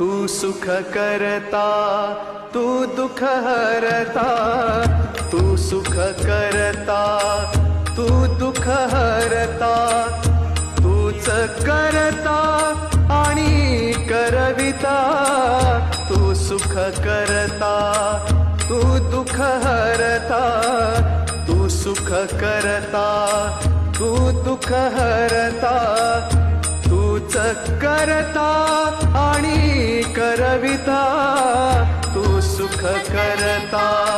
तू सुख करता तू दुख हरता तू सुख करता तू दुख हरता तूच करता आणि करविता तू सुख करता तू दुख हरता तू सुख करता तू दुख हरता करता आणि करविता तू सुख करता.